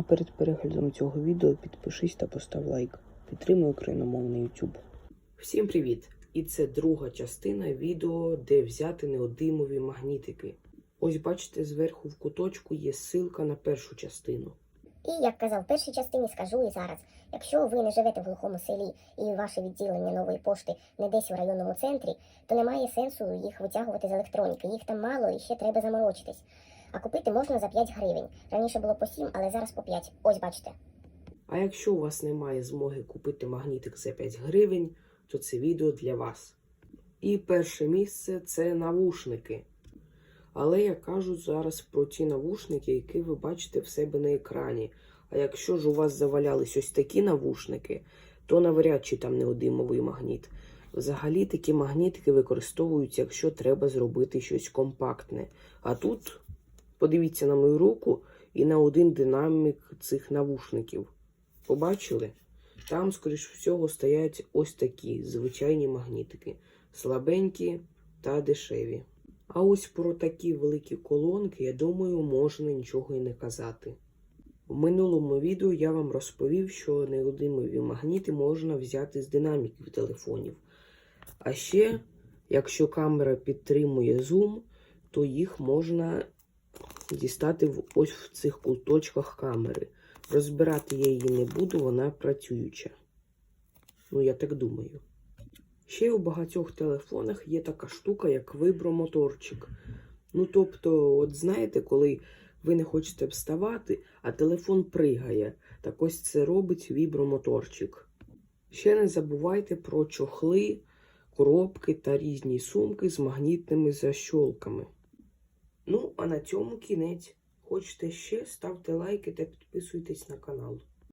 А перед переглядом цього відео підпишись та постав лайк. Підтримуй україномовний YouTube. Всім привіт! І це друга частина відео, де взяти неодимові магнітики. Ось бачите, зверху в куточку є ссылка на першу частину. І як казав в першій частині, скажу і зараз. Якщо ви не живете в глухому селі і ваше відділення нової пошти не десь у районному центрі, то немає сенсу їх витягувати з електроніки. Їх там мало і ще треба заморочитись. А купити можна за 5 гривень. Раніше було по 7, але зараз по 5. Ось бачите. А якщо у вас немає змоги купити магнітик за 5 гривень, то це відео для вас. І перше місце це навушники. Але я кажу зараз про ті навушники, які ви бачите в себе на екрані. А якщо ж у вас завалялись ось такі навушники, то навряд чи там неодимовий магніт. Взагалі такі магнітики використовуються, якщо треба зробити щось компактне. А тут подивіться на мою руку і на один динамік цих навушників. Побачили? Там, скоріш всього, стоять ось такі звичайні магнітики, слабенькі та дешеві. А ось про такі великі колонки, я думаю, можна нічого і не казати. В минулому відео я вам розповів, що неодимові магніти можна взяти з динаміків телефонів. А ще, якщо камера підтримує зум, то їх можна дістати в ось в цих куточках камери. Розбирати я її не буду, вона працююча. Ну, я так думаю. Ще у багатьох телефонах є така штука, як вибромоторчик. Ну, тобто, от знаєте, коли ви не хочете вставати, а телефон пригає, так ось це робить вібромоторчик. Ще не забувайте про чохли, коробки та різні сумки з магнітними защолками. Ну, а на цьому кінець. Хочете ще, ставте лайки та підписуйтесь на канал.